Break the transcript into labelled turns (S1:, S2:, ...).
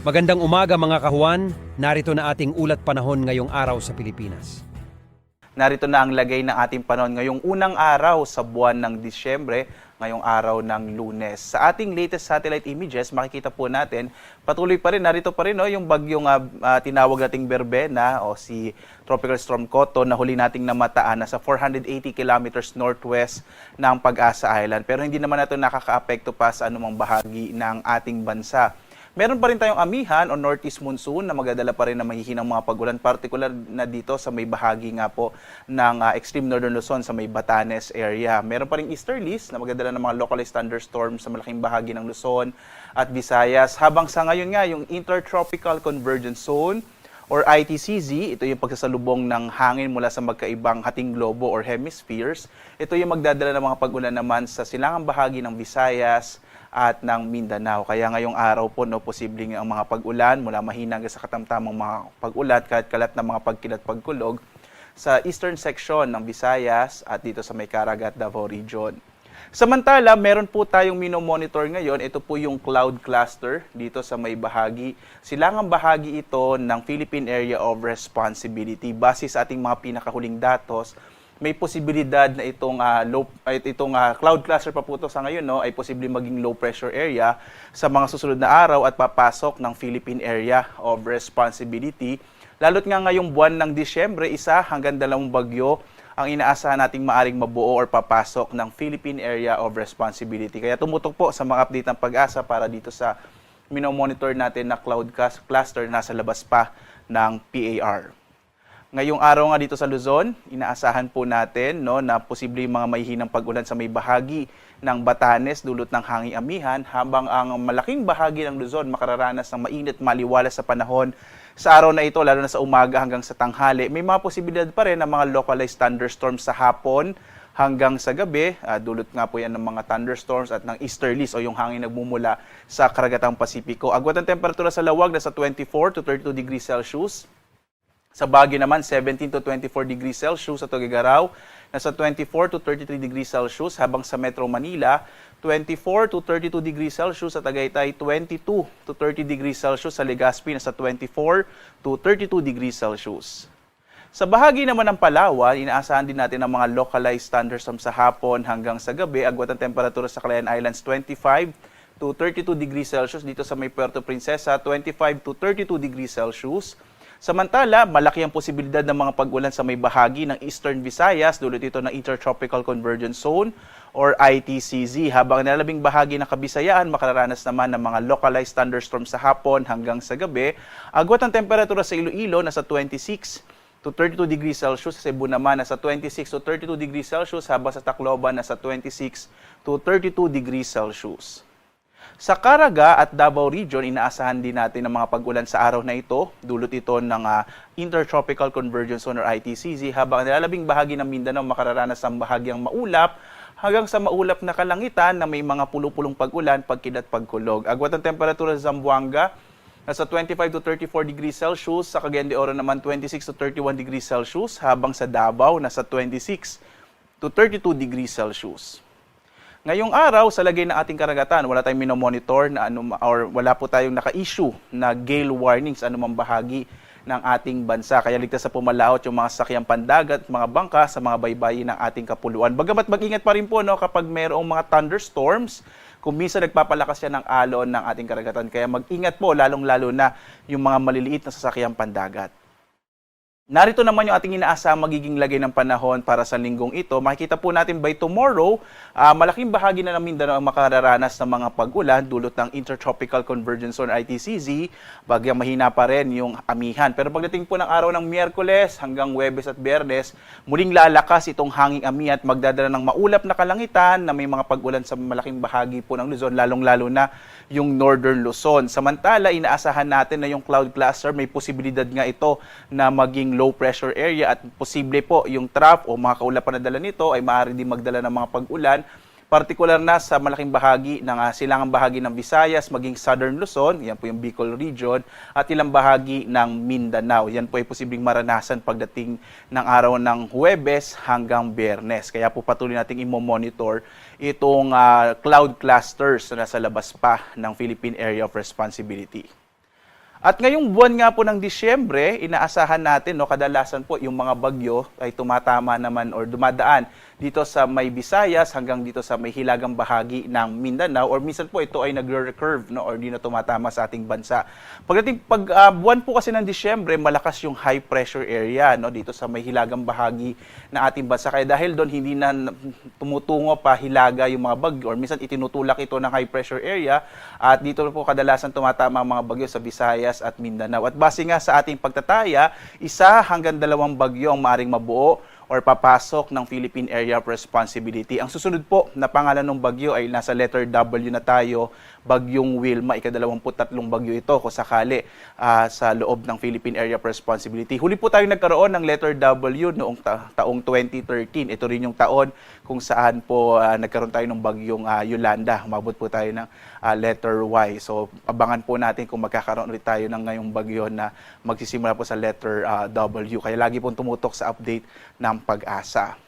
S1: Magandang umaga mga kahuan, narito na ating ulat panahon ngayong araw sa Pilipinas.
S2: Narito na ang lagay ng ating panahon ngayong unang araw sa buwan ng Disyembre, ngayong araw ng Lunes. Sa ating latest satellite images, makikita po natin, patuloy pa rin, narito pa rin no, yung bagyong ah, ah, tinawag nating Berbena o si Tropical Storm Koto na huli nating namataan na sa 480 kilometers northwest ng Pag-asa Island. Pero hindi naman natin nakakaapekto pa sa anumang bahagi ng ating bansa. Meron pa rin tayong amihan o northeast monsoon na magdadala pa rin ng mahihinang mga pagulan, particular na dito sa may bahagi nga po ng ah, extreme northern Luzon sa may Batanes area. Meron pa rin easterlies na magdadala ng mga localized thunderstorms sa malaking bahagi ng Luzon at Visayas. Habang sa ngayon nga, yung intertropical convergence zone or ITCZ, ito yung pagsasalubong ng hangin mula sa magkaibang hating globo or hemispheres. Ito yung magdadala ng mga pag-ulan naman sa silangang bahagi ng Visayas at ng Mindanao. Kaya ngayong araw po, no, posibleng ang mga pag-ulan mula mahina hanggang sa katamtamang mga pag-ulat, kahit kalat na mga pagkilat pagkulog sa eastern section ng Visayas at dito sa may Caraga at Davao region. Samantala, meron po tayong minomonitor ngayon. Ito po yung cloud cluster dito sa may bahagi. Silangang bahagi ito ng Philippine Area of Responsibility. Base sa ating mga pinakahuling datos, may posibilidad na itong ah, low itong ah, cloud cluster pa po ito sa ngayon no ay posibleng maging low pressure area sa mga susunod na araw at papasok ng Philippine Area of Responsibility. Lalo't nga ngayong buwan ng Disyembre, isa hanggang dalawang bagyo ang inaasahan nating maaring mabuo or papasok ng Philippine Area of Responsibility. Kaya tumutok po sa mga update ng pag-asa para dito sa minomonitor natin na cloud cluster na nasa labas pa ng PAR. Ngayong araw nga dito sa Luzon, inaasahan po natin no, na posibleng mga mahihinang pag-ulan sa may bahagi ng Batanes dulot ng hanging amihan habang ang malaking bahagi ng Luzon makararanas ng mainit maliwalas sa panahon sa araw na ito, lalo na sa umaga hanggang sa tanghali. May mga posibilidad pa rin ng mga localized thunderstorms sa hapon hanggang sa gabi. Ah, dulot nga po yan ng mga thunderstorms at ng easterlies o yung hangin nagmumula sa karagatang Pasipiko. Agwat ang temperatura sa lawag nasa 24 to 32 degrees Celsius. Sa Baguio naman, 17 to 24 degrees Celsius. Sa Tuguegarao, nasa 24 to 33 degrees Celsius. Habang sa Metro Manila, 24 to 32 degrees Celsius. Sa Tagaytay, 22 to 30 degrees Celsius. Sa Legazpi, nasa 24 to 32 degrees Celsius. Sa bahagi naman ng Palawan, inaasahan din natin ang mga localized thunderstorms sa hapon hanggang sa gabi. Agwat ang temperatura sa Calayan Islands, 25 to 32 degrees Celsius. Dito sa may Puerto Princesa, 25 to 32 degrees Celsius. Samantala, malaki ang posibilidad ng mga pag-ulan sa may bahagi ng Eastern Visayas dulot ito ng Intertropical Convergence Zone or ITCZ. Habang nilalabing bahagi ng Kabisayaan, makararanas naman ng mga localized thunderstorms sa hapon hanggang sa gabi. Agwat ang temperatura sa Iloilo nasa 26 to 32 degrees Celsius. Sa Cebu naman, nasa 26 to 32 degrees Celsius. Habang sa Tacloban, nasa 26 to 32 degrees Celsius. Sa Caraga at Davao Region, inaasahan din natin ang mga pag-ulan sa araw na ito. Dulot ito ng ah, Intertropical Convergence Zone or ITCZ. Habang nilalabing bahagi ng Mindanao, makararanas ng bahagyang maulap hanggang sa maulap na kalangitan na may mga pulo-pulong pag-ulan, pagkilat, pagkulog. Agwat ang temperatura sa Zamboanga, nasa 25 to 34 degrees Celsius. Sa Cagayan de Oro naman, 26 to 31 degrees Celsius. Habang sa Davao, nasa 26 to 32 degrees Celsius. Ngayong araw, sa lagay ng ating karagatan, wala tayong minomonitor na ano, or wala po tayong naka-issue na gale warnings anumang bahagi ng ating bansa. Kaya ligtas sa pumalaot yung mga sakyang pandagat, mga bangka sa mga baybayin ng ating kapuluan. Bagamat mag-ingat pa rin po no, kapag mayroong mga thunderstorms, kung minsan nagpapalakas yan ng alon ng ating karagatan. Kaya mag-ingat po, lalong-lalo na yung mga maliliit na sasakyang pandagat. Narito naman yung ating inaasahang magiging lagay ng panahon para sa linggong ito. Makikita po natin by tomorrow, ah, malaking bahagi na ng Mindanao ang makararanas ng mga pag-ulan dulot ng Intertropical Convergence Zone ITCZ. Bagyang mahina pa rin yung amihan. Pero pagdating po ng araw ng Miyerkules hanggang Webes at Biyernes, muling lalakas itong hanging amihan at magdadala ng maulap na kalangitan na may mga pag-ulan sa malaking bahagi po ng Luzon, lalong-lalo na yung Northern Luzon. Samantala, inaasahan natin na yung cloud cluster may posibilidad nga ito na maging low pressure area at posible po yung trough o mga kaulapan na dala nito ay maaari din magdala ng mga pag-ulan partikular na sa malaking bahagi ng ah, silangang bahagi ng Visayas, maging Southern Luzon, yan po yung Bicol region, at ilang bahagi ng Mindanao. Yan po ay posibleng maranasan pagdating ng araw ng Huwebes hanggang Biyernes. Kaya po patuloy nating imo-monitor itong ah, cloud clusters na nasa labas pa ng Philippine Area of Responsibility. At ngayong buwan nga po ng Disyembre, inaasahan natin, no, kadalasan po yung mga bagyo ay tumatama naman or dumadaan dito sa may Visayas hanggang dito sa may hilagang bahagi ng Mindanao or minsan po ito ay nagre-recurve no, or di na tumatama sa ating bansa. Pagdating pag ah, buwan po kasi ng Disyembre, malakas yung high pressure area no, dito sa may hilagang bahagi ng ating bansa. Kaya dahil doon hindi na tumutungo pa hilaga yung mga bagyo or minsan itinutulak ito ng high pressure area at dito po kadalasan tumatama ang mga bagyo sa Visayas at Mindanao. At base nga sa ating pagtataya, isa hanggang dalawang bagyo ang maaring mabuo or papasok ng Philippine Area of Responsibility. Ang susunod po na pangalan ng bagyo ay nasa letter W na tayo, Bagyong Wilma, ikadalawamput-tatlong bagyo ito kung sakali ah, sa loob ng Philippine Area of Responsibility. Huli po tayo nagkaroon ng letter W noong ta- taong 2013. Ito rin yung taon kung saan po ah, nagkaroon tayo ng bagyong ah, Yolanda. Umabot po tayo ng ah, letter Y. So abangan po natin kung magkakaroon ulit tayo ng ngayong bagyo na magsisimula po sa letter ah, W. Kaya lagi pong tumutok sa update ng pag-asa.